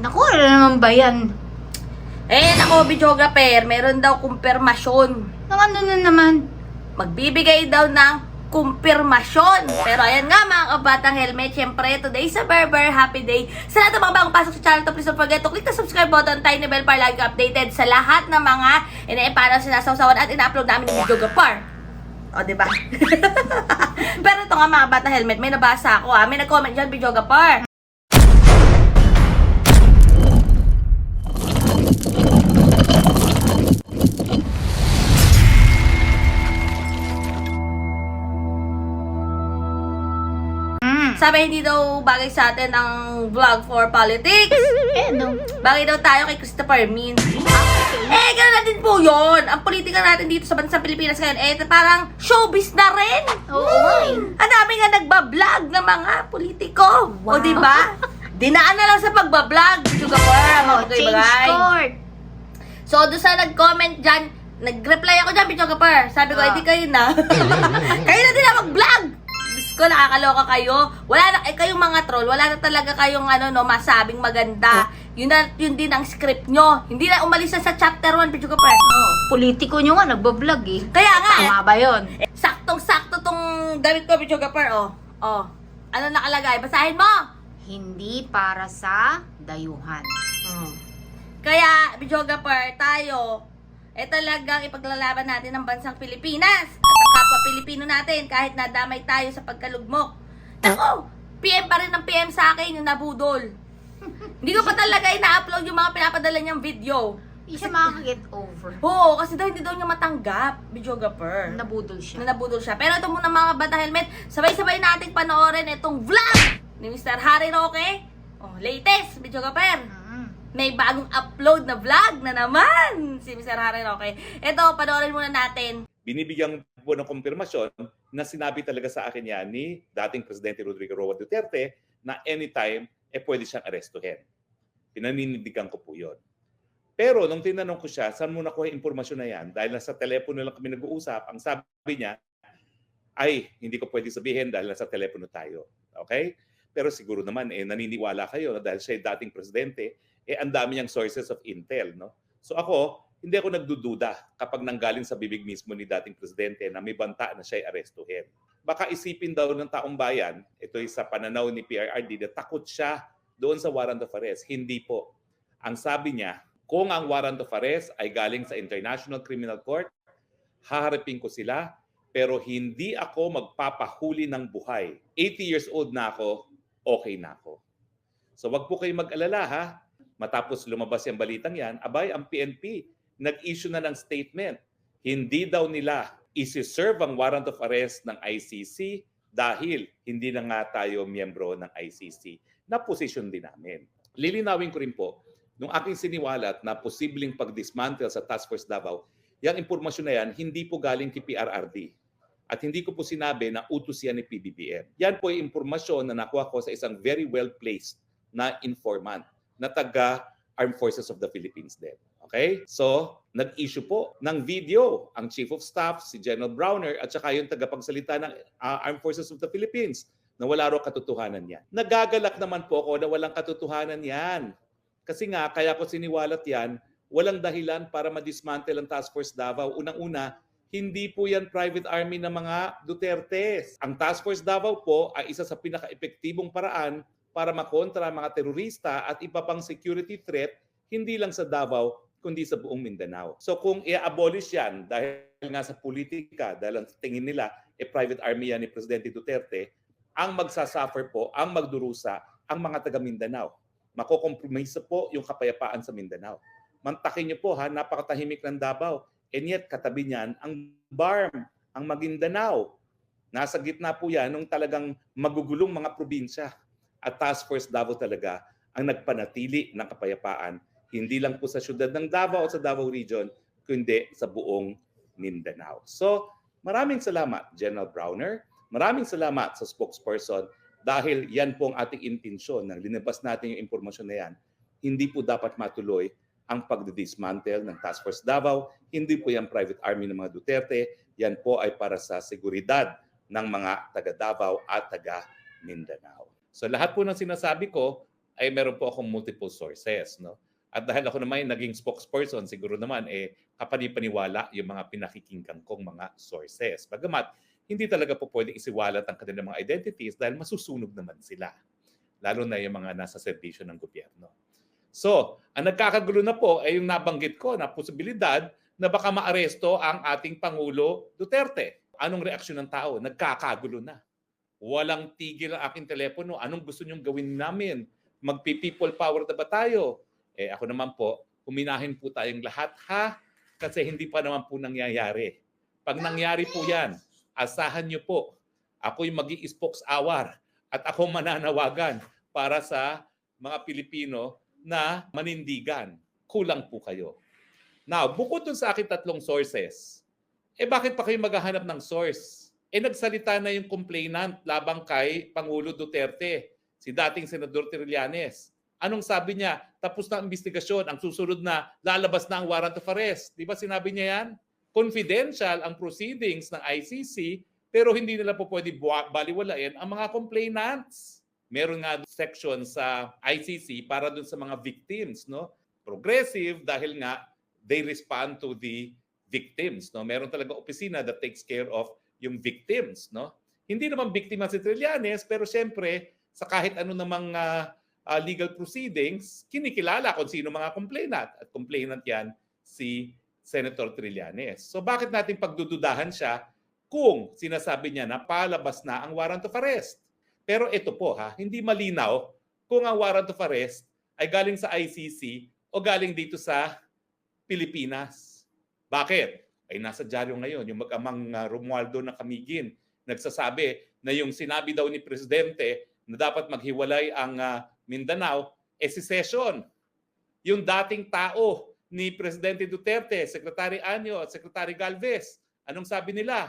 Naku, ano naman ba yan? Eh, nako, videographer, meron daw kumpirmasyon. Nang ano na naman? Magbibigay daw ng kumpirmasyon. Pero ayan nga mga kabatang helmet, syempre today sa Berber Happy Day. Sa lahat ng mga bagong pasok sa channel to, please don't forget to click the subscribe button, tiny bell para lagi updated sa lahat ng mga ina-para sinasawsawan at ina-upload namin ng videographer. O, di ba? Pero ito nga mga bata helmet, may nabasa ako ah. May nag-comment dyan, videographer. Sabi hindi daw bagay sa atin ang vlog for politics. Eh, no. Bagay daw tayo kay Christopher Min. Eh, gano'n na din po yun. Ang politika natin dito sa bansang Pilipinas ngayon, eh, parang showbiz na rin. Oo, eh. Ang dami nga nagbablog ng mga politiko. O, Wow. di ba? Dinaan na lang sa pagbablog. Sugar ang mga Oh, change court. So, doon sa nag-comment dyan, nag-reply ako dyan, Picho Kapar. Sabi ko, Ah. hindi kayo na. kayo na din na mag-vlog! Ko, nakakaloka kayo. Wala na, eh, kayong mga troll, wala na talaga kayong ano, no, masabing maganda. Yun, na, yun din ang script nyo. Hindi na umalis na sa chapter 1, Picho Kapar. Oh, politiko nyo nga, nagbablog eh. Kaya nga, eh, Tama ba yun? eh, saktong-sakto tong damit ko, Picho Kapar, oh. Oh. Ano nakalagay? Basahin mo! Hindi para sa dayuhan. Mm. Kaya, videographer, tayo, eh talagang ipaglalaban natin ang bansang Pilipinas at ang kapwa Pilipino natin kahit nadamay tayo sa pagkalugmok. Ako, PM pa rin ng PM sa akin yung nabudol. Hindi ko pa talaga ina-upload yung mga pinapadala niyang video. Hindi siya makaka-get over. Oo, kasi daw hindi daw niya matanggap, videographer. Nabudol siya. Na nabudol siya. Pero ito muna mga bata helmet, sabay-sabay nating panoorin itong vlog ni Mr. Harry Roque. Oh, latest, videographer. Mm. May bagong upload na vlog na naman si Mr. Harry Roque. Ito, panoorin muna natin. binibigyan po ng kumpirmasyon na sinabi talaga sa akin yan ni dating Presidente Rodrigo Roa Duterte na anytime, eh pwede siyang arestuhin. Pinaninindigan ko po yun. Pero nung tinanong ko siya, saan mo nakuha yung impormasyon na yan? Dahil nasa telepono lang kami nag-uusap, ang sabi niya, ay, hindi ko pwede sabihin dahil nasa telepono tayo. Okay? Pero siguro naman, eh, naniniwala kayo na dahil siya dating presidente, eh, ang dami niyang sources of intel. No? So ako, hindi ako nagdududa kapag nanggaling sa bibig mismo ni dating presidente na may banta na siya ay arestuhin. Baka isipin daw ng taong bayan, ito ay sa pananaw ni PRRD, na takot siya doon sa warrant of arrest. Hindi po. Ang sabi niya, kung ang warrant of arrest ay galing sa International Criminal Court, haharapin ko sila, pero hindi ako magpapahuli ng buhay. 80 years old na ako, okay na ako. So wag po kayo mag-alala ha. Matapos lumabas yung balitang yan, abay, ang PNP nag-issue na ng statement. Hindi daw nila isi-serve ang warrant of arrest ng ICC dahil hindi na nga tayo miyembro ng ICC na position din namin. Lilinawin ko rin po, nung aking siniwalat na posibleng pag-dismantle sa Task Force Davao, yung impormasyon na yan, hindi po galing kay PRRD. At hindi ko po sinabi na utos yan ni PBBM. Yan po yung impormasyon na nakuha ko sa isang very well-placed na informant na taga Armed Forces of the Philippines din. Okay? So, nag-issue po ng video ang Chief of Staff, si General Browner, at saka yung tagapagsalita ng uh, Armed Forces of the Philippines na wala raw katotohanan yan. Nagagalak naman po ako na walang katotohanan yan. Kasi nga, kaya ko siniwalat yan, walang dahilan para madismantle ang Task Force Davao. Unang-una, hindi po yan private army ng mga Duterte. Ang Task Force Davao po ay isa sa pinaka-epektibong paraan para makontra mga terorista at iba pang security threat, hindi lang sa Davao, kundi sa buong Mindanao. So kung i-abolish yan dahil nga sa politika, dahil ang tingin nila, e private army yan ni Presidente Duterte, ang magsasuffer po, ang magdurusa, ang mga taga Mindanao. Makokompromisa po yung kapayapaan sa Mindanao. Mantakin niyo po ha, napakatahimik ng Davao. And yet, katabi niyan, ang BARM, ang Maguindanao. Nasa gitna po yan nung talagang magugulong mga probinsya. At Task Force Davao talaga ang nagpanatili ng kapayapaan. Hindi lang po sa syudad ng Davao o sa Davao Region, kundi sa buong Mindanao. So, maraming salamat, General Browner. Maraming salamat sa spokesperson dahil yan po ang ating intensyon nang linabas natin yung impormasyon na yan. Hindi po dapat matuloy ang pagdidismantle ng Task Force Davao. Hindi po yan private army ng mga Duterte. Yan po ay para sa seguridad ng mga taga Davao at taga Mindanao. So lahat po ng sinasabi ko ay meron po akong multiple sources. No? At dahil ako naman naging spokesperson, siguro naman eh kapanipaniwala yung mga pinakikinggan kong mga sources. Bagamat hindi talaga po pwede isiwalat ang kanilang mga identities dahil masusunog naman sila. Lalo na yung mga nasa serbisyo ng gobyerno. So, ang nagkakagulo na po ay yung nabanggit ko na posibilidad na baka maaresto ang ating Pangulo Duterte. Anong reaksyon ng tao? Nagkakagulo na. Walang tigil ang aking telepono. Anong gusto niyong gawin namin? Magpi-people power na ba tayo? Eh ako naman po, huminahin po tayong lahat ha kasi hindi pa naman po nangyayari. Pag nangyari po yan, asahan niyo po, ako'y mag spokes awar at ako mananawagan para sa mga Pilipino na manindigan. Kulang po kayo. Now, bukod dun sa aking tatlong sources, eh bakit pa kayo maghahanap ng source? Eh nagsalita na yung complainant labang kay Pangulo Duterte, si dating Senador Trillanes. Anong sabi niya? Tapos na ang investigasyon, ang susunod na lalabas na ang warrant of arrest. Di ba sinabi niya yan? Confidential ang proceedings ng ICC pero hindi nila po pwede baliwalain ang mga complainants. Meron nga section sa ICC para dun sa mga victims, no? Progressive dahil nga they respond to the victims, no? Meron talaga opisina that takes care of yung victims, no? Hindi naman biktima si Trillanes, pero siyempre sa kahit ano namang ah, ah, legal proceedings, kinikilala kung sino mga complainant. At complainant yan si Senator Trillanes. So bakit natin pagdududahan siya kung sinasabi niya na palabas na ang warrant of arrest? Pero ito po ha, hindi malinaw kung ang warrant of arrest ay galing sa ICC o galing dito sa Pilipinas. Bakit? Ay nasa dyaryo ngayon yung mag-amang uh, Romualdo na Kamigin nagsasabi na yung sinabi daw ni Presidente na dapat maghiwalay ang uh, Mindanao eh secession. Yung dating tao ni Presidente Duterte, Secretary Anyo at Secretary Galvez, anong sabi nila?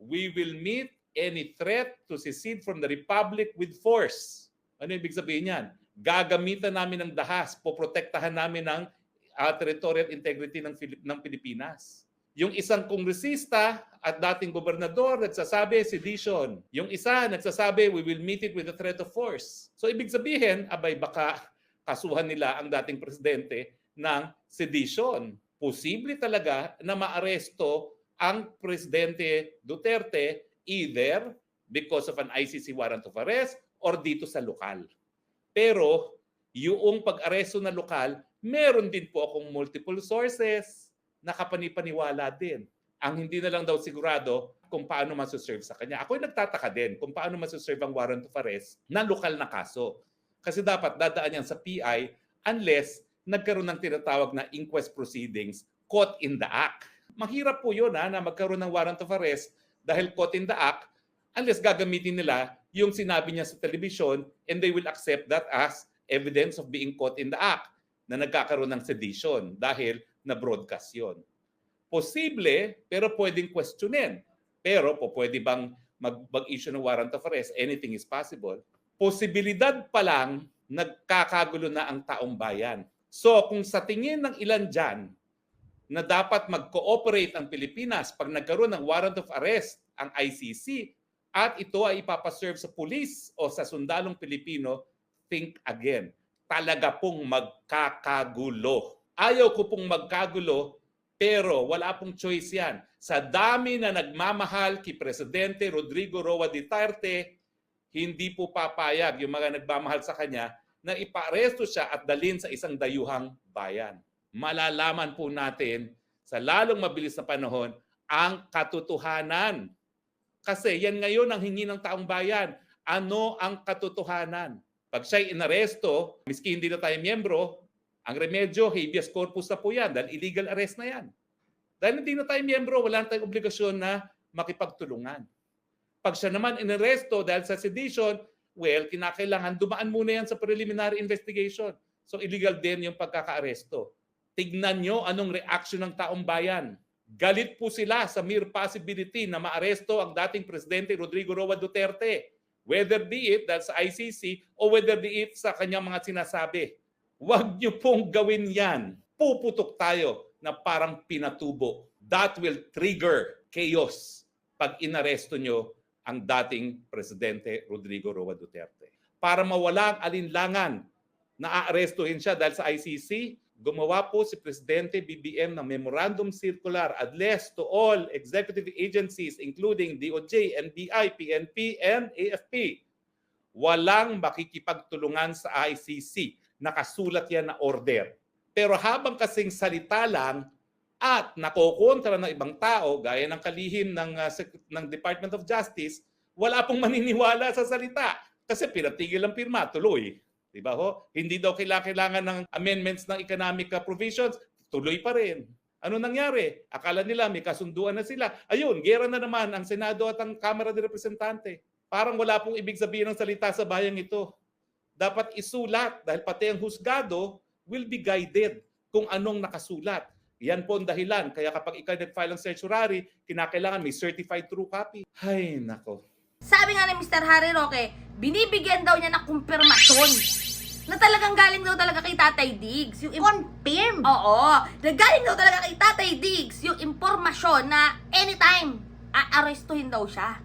We will meet any threat to secede from the republic with force. Ano ibig sabihin yan? Gagamitan namin ng dahas, poprotektahan namin ng uh, territorial integrity ng, Filip- ng Pilipinas. Yung isang kongresista at dating gobernador nagsasabi sedition. Yung isa nagsasabi we will meet it with a threat of force. So ibig sabihin, abay baka kasuhan nila ang dating presidente ng sedition. Posible talaga na maaresto ang presidente Duterte either because of an ICC warrant of arrest or dito sa lokal. Pero yung pag-aresto na lokal, meron din po akong multiple sources na kapanipaniwala din. Ang hindi na lang daw sigurado kung paano masaserve sa kanya. Ako'y nagtataka din kung paano masaserve ang warrant of arrest na lokal na kaso. Kasi dapat dadaan yan sa PI unless nagkaroon ng tinatawag na inquest proceedings caught in the act. Mahirap po yun ha, na magkaroon ng warrant of arrest dahil caught in the act unless gagamitin nila yung sinabi niya sa television and they will accept that as evidence of being caught in the act na nagkakaroon ng sedition dahil na-broadcast yun. Posible, pero pwedeng questionin. Pero po pwede bang mag- mag-issue ng warrant of arrest? Anything is possible. Posibilidad pa lang, nagkakagulo na ang taong bayan. So kung sa tingin ng ilan dyan na dapat mag-cooperate ang Pilipinas pag nagkaroon ng warrant of arrest ang ICC at ito ay ipapaserve sa pulis o sa sundalong Pilipino, think again. Talaga pong magkakagulo. Ayaw ko pong magkagulo pero wala pong choice yan. Sa dami na nagmamahal kay Presidente Rodrigo Roa Duterte, hindi po papayag yung mga nagmamahal sa kanya na iparesto siya at dalhin sa isang dayuhang bayan. Malalaman po natin sa lalong mabilis na panahon ang katotohanan. Kasi yan ngayon ang hingi ng taong bayan. Ano ang katotohanan? Pag siya'y inaresto, miski hindi na tayo miyembro, ang remedyo, habeas corpus na po yan dahil illegal arrest na yan. Dahil hindi na tayo miyembro, wala na tayong obligasyon na makipagtulungan. Pag siya naman inaresto dahil sa sedition, well, kinakailangan dumaan muna yan sa preliminary investigation. So illegal din yung pagkakaaresto. Tignan nyo anong reaction ng taong bayan. Galit po sila sa mere possibility na maaresto ang dating Presidente Rodrigo Roa Duterte. Whether be it dahil sa ICC o whether be it sa kanyang mga sinasabi. Huwag niyo pong gawin yan. Puputok tayo na parang pinatubo. That will trigger chaos pag inaresto nyo ang dating Presidente Rodrigo Roa Duterte. Para mawala ang alinlangan, naaarestuhin siya dahil sa ICC, gumawa po si Presidente BBM ng Memorandum Circular addressed to all executive agencies including DOJ, NBI, PNP, and AFP. Walang makikipagtulungan sa ICC. Nakasulat yan na order. Pero habang kasing salita lang at nakokontra ng ibang tao, gaya ng kalihim ng, uh, ng Department of Justice, wala pong maniniwala sa salita. Kasi pinatigil ang pirma, tuloy. Di ba ho? Hindi daw kailangan, ng amendments ng economic uh, provisions, tuloy pa rin. Ano nangyari? Akala nila may kasunduan na sila. Ayun, gera na naman ang Senado at ang Kamara de Representante. Parang wala pong ibig sabihin ng salita sa bayang ito. Dapat isulat dahil pati ang husgado will be guided kung anong nakasulat. Yan po ang dahilan. Kaya kapag ikaw nag-file ng certiorari, kinakailangan may certified true copy. Ay, nako. Sabi nga ni Mr. Harry Roque, binibigyan daw niya ng kumpirmasyon na talagang galing daw talaga kay Tatay Diggs. Yung Confirm. Oo, nagaling daw talaga kay Tatay Diggs yung impormasyon na anytime aarestuhin daw siya.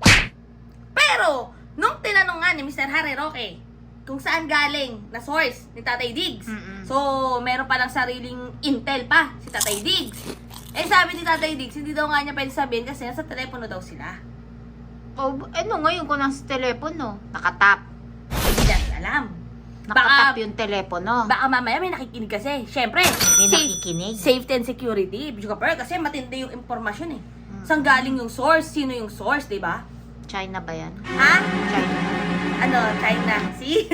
Pero, nung tinanong nga ni Mr. Harry Roque kung saan galing na source ni Tatay Diggs, Mm-mm. so meron palang sariling intel pa si Tatay Diggs. Eh sabi ni Tatay Diggs, hindi daw nga niya pwede sabihin kasi nasa telepono daw sila. O, ano ngayon kung nasa telepono? Nakatap. Hindi natin alam. Nakatap Baka- yung telepono. Baka mamaya may nakikinig kasi. Siyempre, May safe- nakikinig. safety and security. Bidyo ka pa, kasi matindi yung impormasyon eh. Mm. Saan galing yung source? Sino yung source, di ba? China ba yan? Ha? China. Ano, China? See?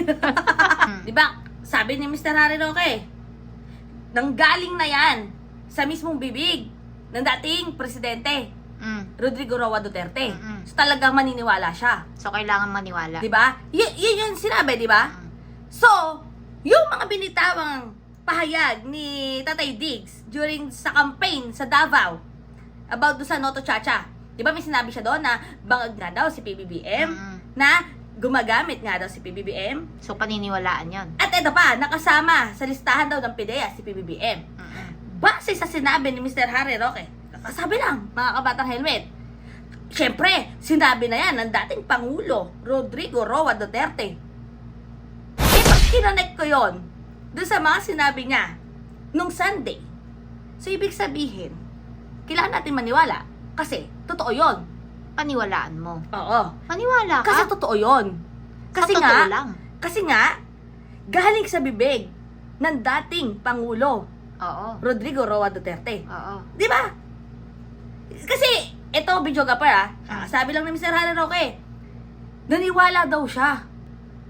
di ba? Sabi ni Mr. Harry Roque, nanggaling na yan sa mismong bibig ng dating presidente, Mm. Rodrigo Roa Duterte. Mm-mm. So talagang maniniwala siya. So, kailangan maniwala. Di ba? Y- yun yung sinabi, di ba? Mm. So, yung mga binitawang pahayag ni Tatay Diggs during sa campaign sa Davao about do sa Noto Chacha. Di ba may sinabi siya doon na bangag nga daw si PBBM, Mm. na gumagamit nga daw si PBBM. So, paniniwalaan yon. At ito pa, nakasama sa listahan daw ng PIDEA si PBBM. Mm-mm. Base sa sinabi ni Mr. Harry Roque, sabi lang, mga kabatang helmet, Siyempre, sinabi na yan ng dating Pangulo, Rodrigo Roa Duterte. Eh, pag kinonek ko yon doon sa mga sinabi niya nung Sunday. So, ibig sabihin, kailangan natin maniwala. Kasi, totoo yon. Paniwalaan mo. Oo. Maniwala ka. Kasi totoo yon. Kasi Sa nga, lang. kasi nga, galing sa bibig ng dating Pangulo, Oo. Rodrigo Roa Duterte. Oo. Di ba? Kasi, ito, video ka pa ah. Ah, Sabi lang ni Mr. Harry Roque, naniwala daw siya.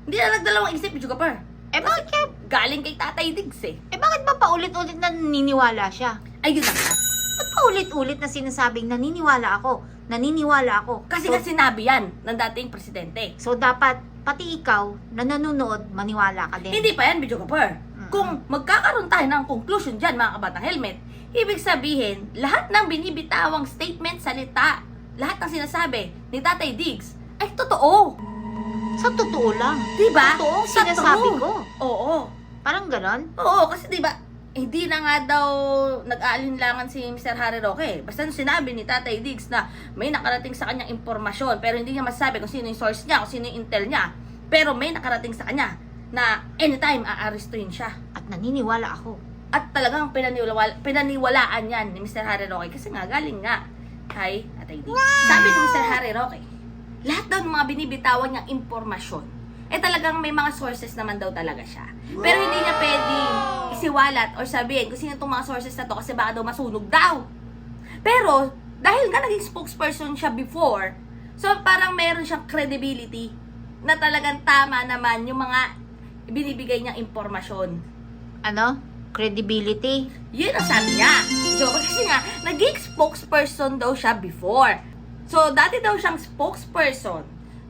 Hindi na nagdalawang isip, video ka pa. Eh, bakit kaya, Galing kay Tatay Diggs eh. eh, bakit ba paulit-ulit na naniniwala siya? Ayun na nga. Paulit-ulit na sinasabing naniniwala ako? Naniniwala ako. Kasi so, nga sinabi yan ng dating presidente. so, dapat, pati ikaw, na nanonood, maniwala ka din. Hindi pa yan, video ka pa. Mm-mm. Kung magkakaroon tayo ng conclusion dyan, mga kabatang helmet, ibig sabihin, lahat ng binibitawang statement, salita, lahat ng sinasabi ni Tatay Diggs, ay totoo. Sa totoo lang. Di ba? Totoo, Sa sinasabi ko. Oo. Parang ganon. Oo, kasi 'di ba? Hindi na nga daw nag-aalinlangan si Mr. Harry Roque. Basta nung sinabi ni Tatay Diggs na may nakarating sa kanyang impormasyon pero hindi niya masabi kung sino yung source niya, kung sino yung intel niya. Pero may nakarating sa kanya na anytime aarestuhin siya. At naniniwala ako. At talagang pinaniwala, pinaniwalaan yan ni Mr. Harry Roque kasi nga galing nga kay Tatay Diggs. Sabi ni Mr. Harry Roque, lahat daw ng mga binibitawan niyang impormasyon, eh talagang may mga sources naman daw talaga siya. Pero hindi niya pwedeng isiwalat or sabihin kung sino itong mga sources na to kasi baka daw masunog daw. Pero, dahil nga naging spokesperson siya before, so parang meron siyang credibility na talagang tama naman yung mga binibigay niyang impormasyon. Ano? Credibility. Yun ang sabi niya. So, kasi nga, naging spokesperson daw siya before. So, dati daw siyang spokesperson.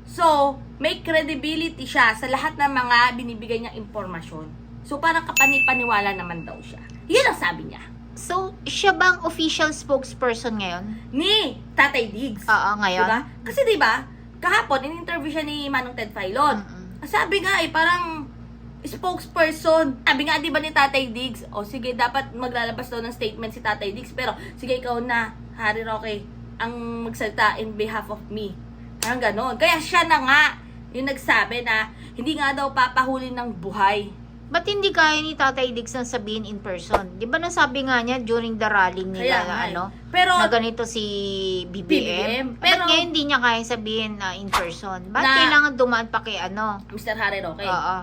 So, may credibility siya sa lahat ng mga binibigay niyang impormasyon. So, parang kapanipaniwala naman daw siya. Yun ang sabi niya. So, siya bang official spokesperson ngayon? Ni Tatay Diggs. Oo, ngayon. Diba? Kasi diba, kahapon, in-interview siya ni Manong Ted Filon. Mm-mm. Sabi nga eh, parang spokesperson. Sabi nga, di ba ni Tatay Diggs, o sige, dapat maglalabas daw ng statement si Tatay Diggs, pero sige, ikaw na, Harry Roque, ang magsalita in behalf of me. Parang ganon. Kaya siya na nga, yung nagsabi na, hindi nga daw papahuli ng buhay Ba't hindi kaya ni Tatay Diggs na sabihin in person? Di ba nasabi nga niya during the rally nila Kaya nga eh. ano, Pero, na ganito si BBM? BBM, Ba't pero- ngayon hindi niya kaya sabihin na in person? Ba't Na- kailangan dumaan pa kay ano? Mr. Harry Roque. Oo.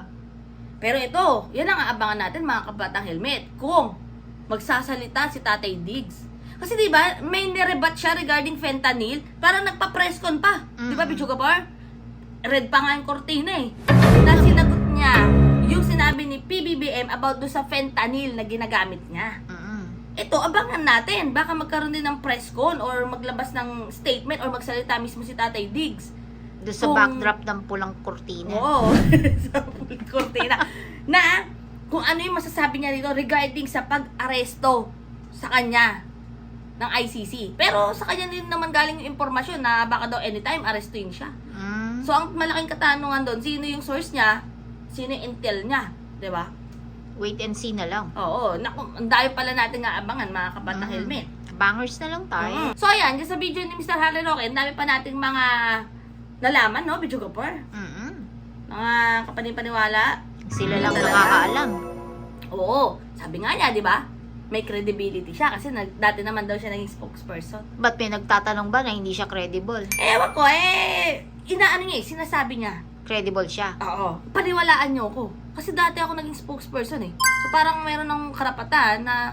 Pero ito, yan ang aabangan natin mga kabatang helmet. Kung magsasalita si Tatay Diggs. Kasi di ba may nirebat siya regarding fentanyl, parang nagpa-press con pa. Di ba, Mm. Bicho Gapar? Red pa nga yung kortina eh. Na sinagot sinabi ni PBBM about do sa fentanyl na ginagamit niya. Mm-mm. Ito, abangan natin. Baka magkaroon din ng press con or maglabas ng statement or magsalita mismo si Tatay Diggs. Doon sa Kung- backdrop ng pulang kurtina. Oo. sa kortina. na kung ano yung masasabi niya dito regarding sa pag-aresto sa kanya ng ICC. Pero sa kanya din naman galing yung impormasyon na baka daw anytime arestuin siya. Mm. So ang malaking katanungan doon, sino yung source niya, sino yung intel niya, 'di ba? Wait and see na lang. Oo, naku, ang dami pala natin nga abangan mga kabatang Mm. helmet. Bangers na lang tayo. Mm. So ayan, dyan sa video ni Mr. Harry Roque, ang dami pa nating mga nalaman, no, Video Gapor? Mm-mm. Mga kapanipaniwala, Sila lang nakakaalam. Oo, sabi nga niya, di ba? May credibility siya kasi nag, dati naman daw siya naging spokesperson. Ba't may nagtatanong ba na hindi siya credible? Ewan ko, eh, inaano niya eh, sinasabi niya. Credible siya. Oo, paniwalaan niyo ko. Kasi dati ako naging spokesperson eh. So parang meron ng karapatan na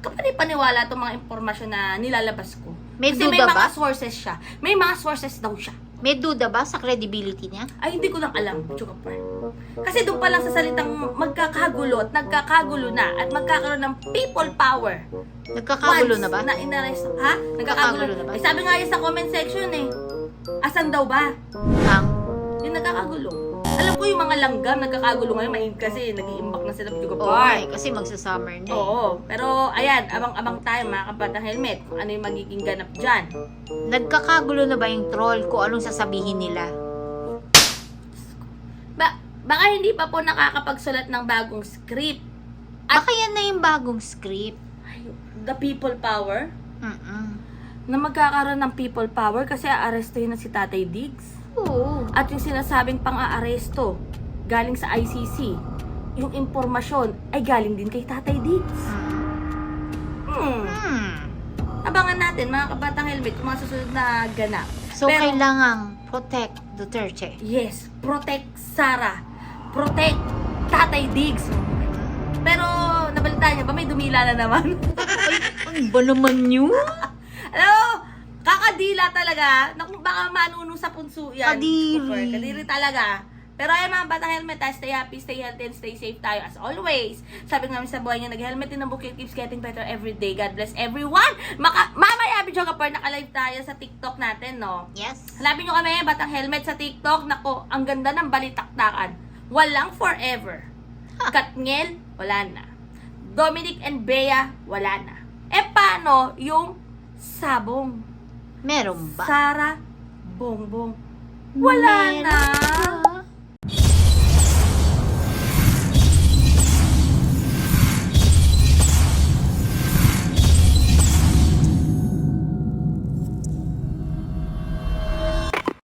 kapani-paniwala itong mga impormasyon na nilalabas ko. May Kasi may duda mga ba? sources siya. May mga sources daw siya. May duda ba sa credibility niya? Ay, hindi ko lang alam, Chukapar. Kasi doon pa lang sa salitang magkakagulo at nagkakagulo na at magkakaroon ng people power. Nagkakagulo Once na ba? Na inaresto. Ha? Nagkakagulo Nagkakagulo na ba? Eh, sabi nga yun sa comment section eh. Asan daw ba? Ang Yung nagkakagulo. Alam ko yung mga langgam nagkakagulo ngayon main kasi nag-iimbak na sila sa Oo, Park. eh, kasi magsa-summer na eh. Oo. Pero ayan, abang-abang tayo mga kabatang helmet kung ano yung magiging ganap dyan. Nagkakagulo na ba yung troll kung anong sasabihin nila? Ba baka hindi pa po nakakapagsulat ng bagong script. Baka yan na yung bagong script. Ay, the people power? Mm-mm. Na magkakaroon ng people power kasi aarestuhin na si Tatay Diggs. Oo. At yung sinasabing pang-aaresto galing sa ICC, yung impormasyon ay galing din kay Tatay Diggs. Hmm. Hmm. Abangan natin mga kabatang helmet yung mga susunod na ganap. So, Pero- kailangang protect Duterte. Yes, protect Sara. Protect Tatay Diggs. Pero nabalitaan niya ba may dumila na naman? Ano ba naman yun? Alam mo, kakadila talaga. Naku, baka manuno sa punso yan. Kadiri. Kadiri talaga. Pero ay mga batang helmet, stay happy, stay healthy, and stay safe tayo as always. Sabi nga namin sa buhay niya, nag-helmet din ang bukid, keeps getting better every day. God bless everyone! Maka mamaya, Bidyo Kapar, naka-live tayo sa TikTok natin, no? Yes. Hanapin nyo kami, Batang Helmet sa TikTok. Nako, ang ganda ng balitaktakan. Walang forever. Katniel, wala na. Dominic and Bea, wala na. Eh, paano yung sabong? Meron ba? Sara, bongbong. Wala Meron na.